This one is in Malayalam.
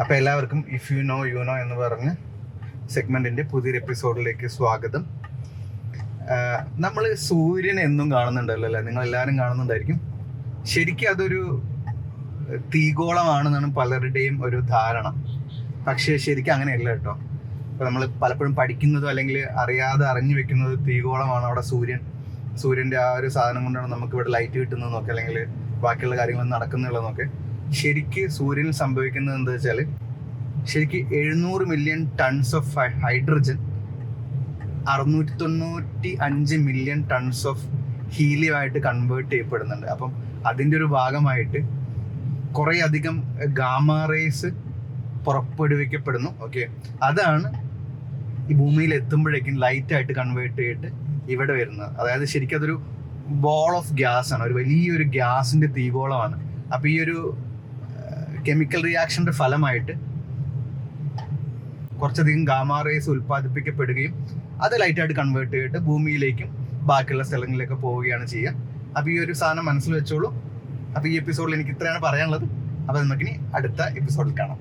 അപ്പോൾ എല്ലാവർക്കും if you know you know എന്ന് പറഞ്ഞ് സെഗ്മെന്റിന്റെ പുതിയൊരു എപ്പിസോഡിലേക്ക് സ്വാഗതം. നമ്മൾ സൂര്യൻ എന്നും കാണുന്നുണ്ടല്ലോ അല്ലേ? നിങ്ങൾ എല്ലാവരും കാണുന്നുണ്ടായിരിക്കും. ശരിക്കും അതൊരു തീഗോളമാണെന്നാണ് പലരുടെയും ഒരു ധാരണ. പക്ഷേ ശരിക്കും അങ്ങനെയല്ല കേട്ടോ. ഇപ്പൊ നമ്മൾ പലപ്പോഴും പഠിക്കുന്നതോ അല്ലെങ്കിൽ അറിയാതെ അറിഞ്ഞു വെക്കുന്നത് തീഗോളമാണ് അവിടെ സൂര്യൻ. സൂര്യന്റെ ആ ഒരു സാധനം കൊണ്ടാണ് നമുക്ക് ഇവിടെ ലൈറ്റ് കിട്ടുന്നതെന്നൊക്കെ അല്ലെങ്കിൽ ബാക്കിയുള്ള കാര്യങ്ങൾ നടക്കുന്നുള്ളതെന്നൊക്കെ ശരിക്ക് സൂര്യനിൽ സംഭവിക്കുന്നത് എന്താ വെച്ചാൽ ശരിക്ക് എഴുന്നൂറ് മില്യൺ ടൺസ് ഓഫ് ഹൈഡ്രജൻ അറുന്നൂറ്റി തൊണ്ണൂറ്റി അഞ്ച് മില്യൺ ടൺസ് ഓഫ് ഹീലിയം ആയിട്ട് കൺവേർട്ട് ചെയ്യപ്പെടുന്നുണ്ട്. അപ്പം അതിന്റെ ഒരു ഭാഗമായിട്ട് കുറേ അധികം ഗാമ റേസ് പുറപ്പെടുവിക്കപ്പെടുന്നു. ഓക്കെ അതാണ് ഈ ഭൂമിയിൽ എത്തുമ്പോഴേക്കും ലൈറ്റ് ആയിട്ട് കൺവേർട്ട് ചെയ്തിട്ട് ഇവിടെ വരുന്നത്. അതായത് ശരിക്കും അതൊരു ബോൾ ഓഫ് ഗ്യാസ് ആണ്. ഒരു വലിയൊരു ഗ്യാസിന്റെ തീഗോളമാണ് അപ്പൊ ഈ ഒരു കെമിക്കൽ റിയാക്ഷന്റെ ഫലമായിട്ട് കുറച്ചധികം ഗാമാ റേസ് ഉൽപ്പാദിപ്പിക്കപ്പെടുകയും അത് ലൈറ്റായിട്ട് കൺവേർട്ട് ചെയ്തിട്ട് ഭൂമിയിലേക്കും ബാക്കിയുള്ള സ്ഥലങ്ങളിലേക്ക് പോവുകയാണ് ചെയ്യുക. അപ്പൊ ഈ ഒരു സാധനം മനസ്സിൽ വെച്ചോളൂ. അപ്പൊ ഈ എപ്പിസോഡിൽ എനിക്ക് ഇത്രയാണ് പറയാനുള്ളത്. അപ്പൊ നമുക്കിനി അടുത്ത എപ്പിസോഡിൽ കാണാം.